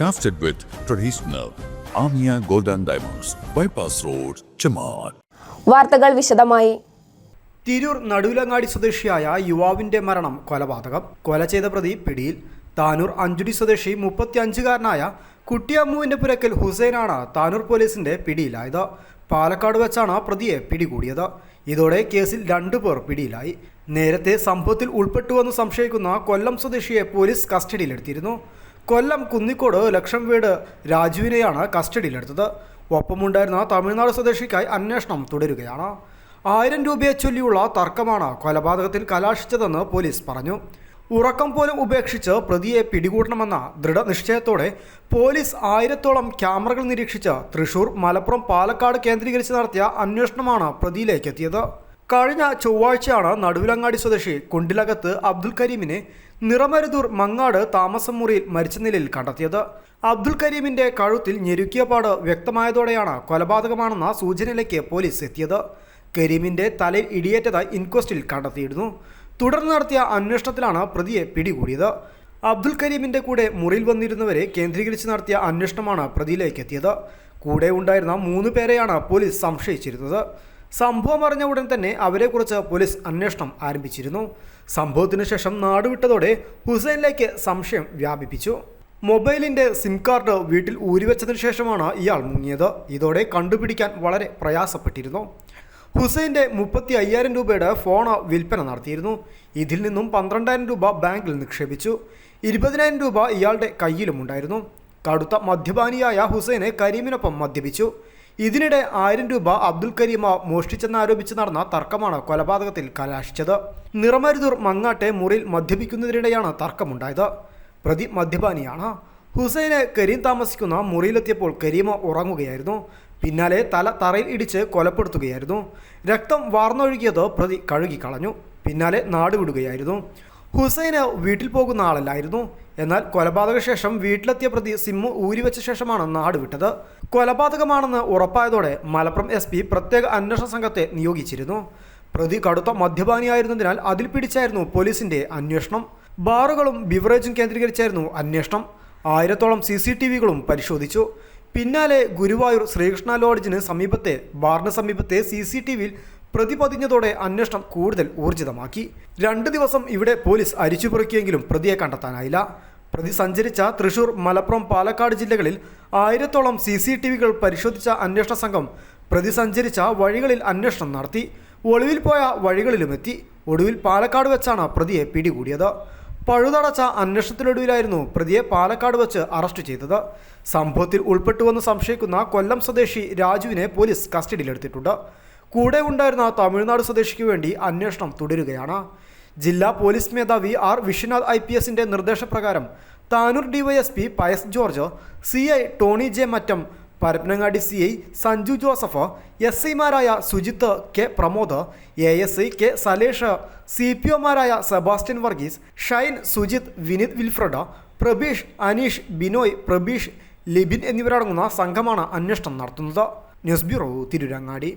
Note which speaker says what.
Speaker 1: Crafted with traditional Amia Golden Diamonds, Bypass Road, Chaman.
Speaker 2: വാർത്തകൾ വിശദമായി.
Speaker 3: തിരൂർ നടുവിലങ്ങാടി സ്വദേശിയായ യുവാവിന്റെ മരണം കൊലപാതകം. കൊല ചെയ്ത പ്രതി പിടിയിൽ താനൂർ അഞ്ചുടി സ്വദേശി മുപ്പത്തിയഞ്ചുകാരനായ കുട്ടിയമ്മുവിന്റെ പുരക്കൽ ഹുസൈനാണ് താനൂർ പോലീസിന്റെ പിടിയിലായത്. പാലക്കാട് വെച്ചാണ് പ്രതിയെ പിടികൂടിയത്. ഇതോടെ കേസിൽ രണ്ടു പേർ പിടിയിലായി. നേരത്തെ സംഭവത്തിൽ ഉൾപ്പെട്ടുവെന്ന് സംശയിക്കുന്ന കൊല്ലം സ്വദേശിയെ പോലീസ് കസ്റ്റഡിയിലെടുത്തിരുന്നു. കൊല്ലം കുന്നിക്കോട് ലക്ഷം വീട് രാജുവിനെയാണ് കസ്റ്റഡിയിലെടുത്തത്. ഒപ്പമുണ്ടായിരുന്ന തമിഴ്നാട് സ്വദേശിക്കായി അന്വേഷണം തുടരുകയാണ്. ആയിരം രൂപയെ ചൊല്ലിയുള്ള തർക്കമാണ് കൊലപാതകത്തിൽ കലാശിച്ചതെന്ന് പോലീസ് പറഞ്ഞു. ഉറക്കം പോലും ഉപേക്ഷിച്ച് പ്രതിയെ പിടികൂടണമെന്ന ദൃഢനിശ്ചയത്തോടെ പോലീസ് ആയിരത്തോളം ക്യാമറകൾ നിരീക്ഷിച്ച് തൃശൂർ മലപ്പുറം പാലക്കാട് കേന്ദ്രീകരിച്ച് നടത്തിയ അന്വേഷണമാണ് പ്രതിയിലേക്ക് എത്തിയത് കഴിഞ്ഞ ചൊവ്വാഴ്ചയാണ് നടുവിലങ്ങാടി സ്വദേശി കുണ്ടിലകത്ത് അബ്ദുൽ കരീമിനെ നിറമരുതൂർ മങ്ങാട് താമസം മുറിയിൽ മരിച്ച നിലയിൽ കണ്ടെത്തിയത്. അബ്ദുൽ കരീമിന്റെ കഴുത്തിൽ ഞെരുക്കിയ പാട് വ്യക്തമായതോടെയാണ് കൊലപാതകമാണെന്ന സൂചനയിലേക്ക് പോലീസ് എത്തിയത്. കരീമിന്റെ തലയിൽ ഇടിയേറ്റതായി ഇൻക്വസ്റ്റിൽ കണ്ടെത്തിയിരുന്നു. തുടർന്ന് നടത്തിയ അന്വേഷണത്തിലാണ് പ്രതിയെ പിടികൂടിയത്. അബ്ദുൽ കരീമിന്റെ കൂടെ മുറിയിൽ വന്നിരുന്നവരെ കേന്ദ്രീകരിച്ച് നടത്തിയ അന്വേഷണമാണ് പ്രതിയിലേക്ക് എത്തിയത്. കൂടെ ഉണ്ടായിരുന്ന മൂന്ന് പേരെയാണ് പോലീസ് സംശയിച്ചിരുന്നത്. സംഭവം അറിഞ്ഞ ഉടൻ തന്നെ അവരെക്കുറിച്ച് പോലീസ് അന്വേഷണം ആരംഭിച്ചിരുന്നു. സംഭവത്തിന് ശേഷം നാടുവിട്ടതോടെ ഹുസൈനിലേക്ക് സംശയം വ്യാപിപ്പിച്ചു. മൊബൈലിന്റെ സിം കാർഡ് വീട്ടിൽ ഊരിവെച്ചതിനു ശേഷമാണ് ഇയാൾ മുങ്ങിയത്. ഇതോടെ കണ്ടുപിടിക്കാൻ വളരെ പ്രയാസപ്പെട്ടിരുന്നു. ഹുസൈന്റെ മുപ്പത്തി അയ്യായിരം രൂപയുടെ ഫോൺ വിൽപ്പന നടത്തിയിരുന്നു. ഇതിൽ നിന്നും പന്ത്രണ്ടായിരം രൂപ ബാങ്കിൽ നിക്ഷേപിച്ചു. ഇരുപതിനായിരം രൂപ ഇയാളുടെ കയ്യിലുമുണ്ടായിരുന്നു. കടുത്ത മദ്യപാനിയായ ഹുസൈനെ കരീമിനൊപ്പം മദ്യപിച്ചു. ഇതിനിടെ ആയിരം രൂപ അബ്ദുൽ കരീമ മോഷ്ടിച്ചെന്നാരോപിച്ച് നടന്ന തർക്കമാണ് കൊലപാതകത്തിൽ കലാശിച്ചത്. നിറമരുതൂർ മങ്ങാട്ടെ മുറിയിൽ മദ്യപിക്കുന്നതിനിടെയാണ് തർക്കമുണ്ടായത്. പ്രതി മദ്യപാനിയാണ്. ഹുസൈനെ കരീം താമസിക്കുന്ന മുറിയിലെത്തിയപ്പോൾ കരീമ ഉറങ്ങുകയായിരുന്നു. പിന്നാലെ തല തറയിൽ ഇടിച്ച് കൊലപ്പെടുത്തുകയായിരുന്നു. രക്തം വാർന്നൊഴുകിയത് പ്രതി കഴുകിക്കളഞ്ഞു. പിന്നാലെ നാടുവിടുകയായിരുന്നു. ഹുസൈന് വീട്ടിൽ പോകുന്ന ആളല്ലായിരുന്നു. എന്നാൽ കൊലപാതക ശേഷം വീട്ടിലെത്തിയ പ്രതി സിമ്മു ഊരിവെച്ച ശേഷമാണ് നാട് വിട്ടത്. കൊലപാതകമാണെന്ന് ഉറപ്പായതോടെ മലപ്പുറം എസ് പി പ്രത്യേക അന്വേഷണ സംഘത്തെ നിയോഗിച്ചിരുന്നു. പ്രതി കടുത്ത മദ്യപാനിയായിരുന്നതിനാൽ അതിൽ പിടിച്ചായിരുന്നു പോലീസിന്റെ അന്വേഷണം. ബാറുകളും ബിവറേജും കേന്ദ്രീകരിച്ചായിരുന്നു അന്വേഷണം. ആയിരത്തോളം സി സി ടി വികളും പരിശോധിച്ചു. പിന്നാലെ ഗുരുവായൂർ ശ്രീകൃഷ്ണ ലോഡ്ജിന് സമീപത്തെ ബാറിന് സമീപത്തെ സി സി ടി വിയിൽ പ്രതി പതിഞ്ഞതോടെ അന്വേഷണം കൂടുതൽ ഊർജിതമാക്കി. രണ്ട് ദിവസം ഇവിടെ പോലീസ് അരിച്ചുപെറുക്കിയെങ്കിലും പ്രതിയെ കണ്ടെത്താനായില്ല. പ്രതി സഞ്ചരിച്ച തൃശൂർ മലപ്പുറം പാലക്കാട് ജില്ലകളിൽ ആയിരത്തോളം സി സി ടി വികൾ പരിശോധിച്ച അന്വേഷണ സംഘം പ്രതി സഞ്ചരിച്ച വഴികളിൽ അന്വേഷണം നടത്തി ഒളിവിൽ പോയ വഴികളിലുമെത്തി. ഒടുവിൽ പാലക്കാട് വെച്ചാണ് പ്രതിയെ പിടികൂടിയത്. പഴുതടച്ച അന്വേഷണത്തിനൊടുവിലായിരുന്നു പ്രതിയെ പാലക്കാട് വെച്ച് അറസ്റ്റ് ചെയ്തത്. സംഭവത്തിൽ ഉൾപ്പെട്ടുവെന്ന് സംശയിക്കുന്ന കൊല്ലം സ്വദേശി രാജുവിനെ പോലീസ് കസ്റ്റഡിയിലെടുത്തിട്ടുണ്ട്. കൂടെ ഉണ്ടായിരുന്ന തമിഴ്നാട് സ്വദേശിക്ക് വേണ്ടി അന്വേഷണം തുടരുകയാണ്. ജില്ലാ പോലീസ് മേധാവി ആർ വിശ്വനാഥ് ഐ പി എസിന്റെ നിർദ്ദേശപ്രകാരം Tanur DYSP Pius George C I Tony J Mattam Parappanangadi C I Sanju Joseph S ഐമാരായ Sujith K Pramod A S I K Salesh C P ഒമാരായ Sebastian Varghese Shine Sujith Vineeth Wilfred Prabeesh Aneesh Binoy Prabeesh Libin എന്നിവരടങ്ങുന്ന സംഘമാണ് അന്വേഷണം നടത്തുന്നത്. News bureau Tirurangadi.